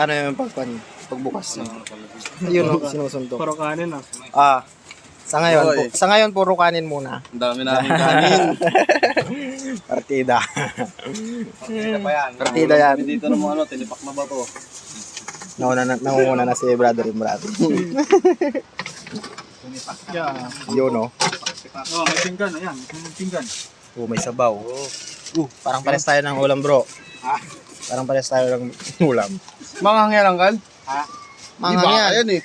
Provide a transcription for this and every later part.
ano yung pagpan, pagbukas niya. Ayun o, sinusuntok. Puro kanin ah. Ah, sa ngayon, Oy. pu- sa ngayon puro kanin muna. Ang dami namin kanin. Partida. Partida pa yan. Partida yan. Kami dito ng mga ano, tinipak na ba to? Nauna na, nangunguna na si brother yung brother. Yeah. Yun o. Oh, may pinggan. Ayan, may pinggan. Oh, may sabaw. Uh, parang pares tayo ng ulam bro. Ha? Parang pares tayo ng ulam. Mga hangyalangal? Ha? Mga Di baka yan. eh.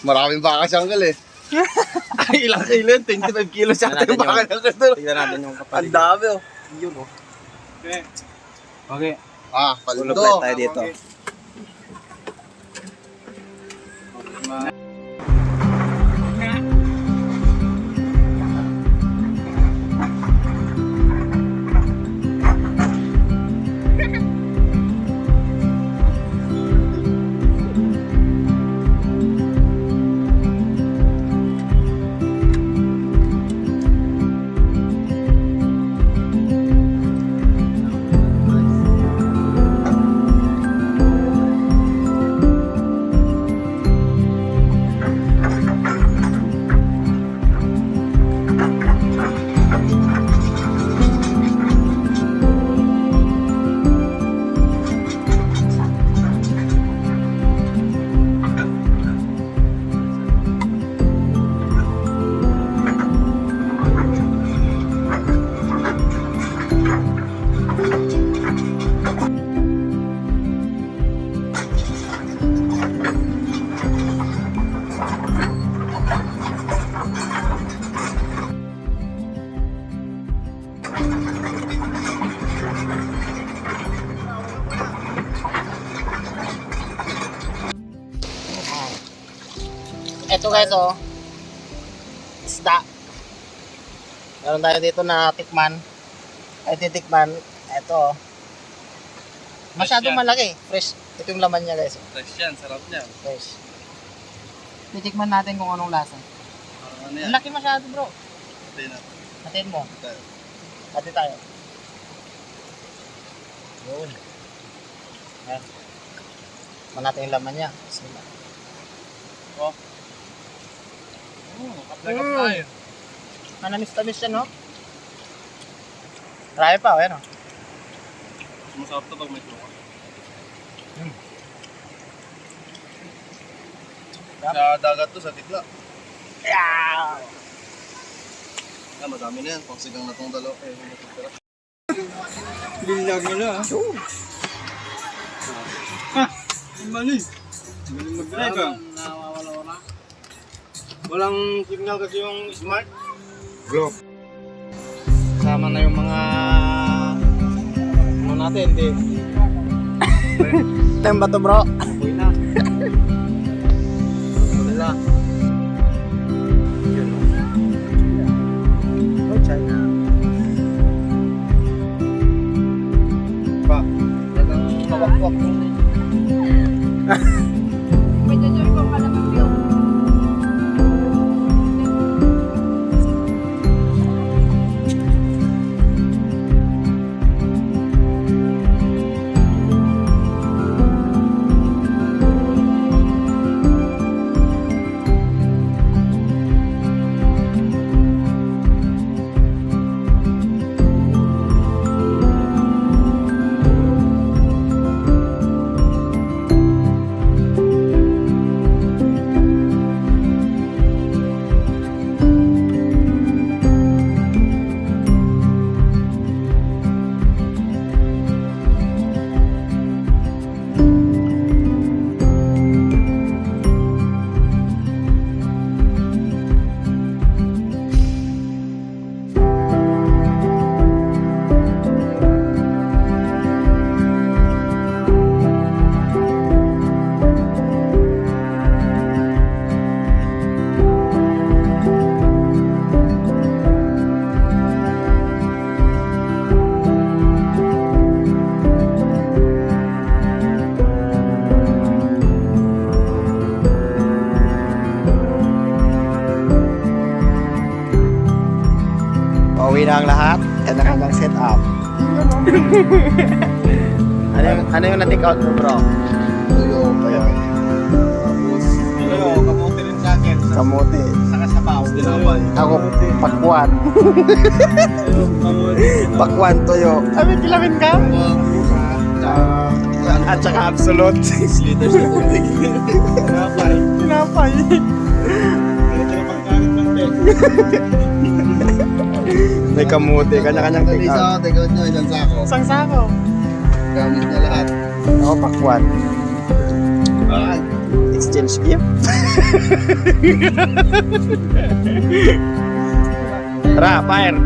Maraming baka siyang eh. Ay, ilang kilo yun? 25 kilo siya. Tingnan natin baka yung- ng Tignan natin yung Ang kapatid. dami oh. Yun o. Okay. Okay. Ah, Tulog paldo. ulit tayo dito. Ito guys oh. Isda. Meron tayo dito na tikman. Ay titikman. Ito oh. Masyadong malaki. Fresh. Ito yung laman niya guys. oh. Fresh yan, sarap niya. Fresh. Titikman natin kung anong lasa. Parang ano Ang yan. laki masyado bro. Patay na. Hatiin mo. Tayo. Hati tayo. Yun. Ayan. Tikman natin yung laman niya. Bismillah. Oh, kaplagap tayo. Manamis-tamis siya no? Marami pa, oh, ayan oh. Masarap to pag may tuka. Hmm. Sa dagat to, sa tikla. Yeah! Ah, madami na yan. Pang sigang na tong dalawa. Eh. Bilag nila ah. Ha! Ang mali. Galing mag-drive ah. Nawawala-wala. Walang signal kasi yung smart. Globe. Kasama na yung mga ano natin, di. Ito yung bato bro. Uy na. ang lahat at ang hanggang set up. ano yung, ano yung na-take out mo bro? Tuyo pa. Tuyo, kamote rin sa akin. Kamote. Saka sa pao. Dinabal. Ako, pakwan. pakwan, tuyo. Kami kilamin ka? At saka absolute. Sliters na putik. Tinapay. Tinapay. Tinapay. May kamote. Kanya-kanyang take out. take out nyo, isang sako. Isang sako. Gamit niya lahat. Ako, pakwan. Ay, Exchange gift. Tara, fire.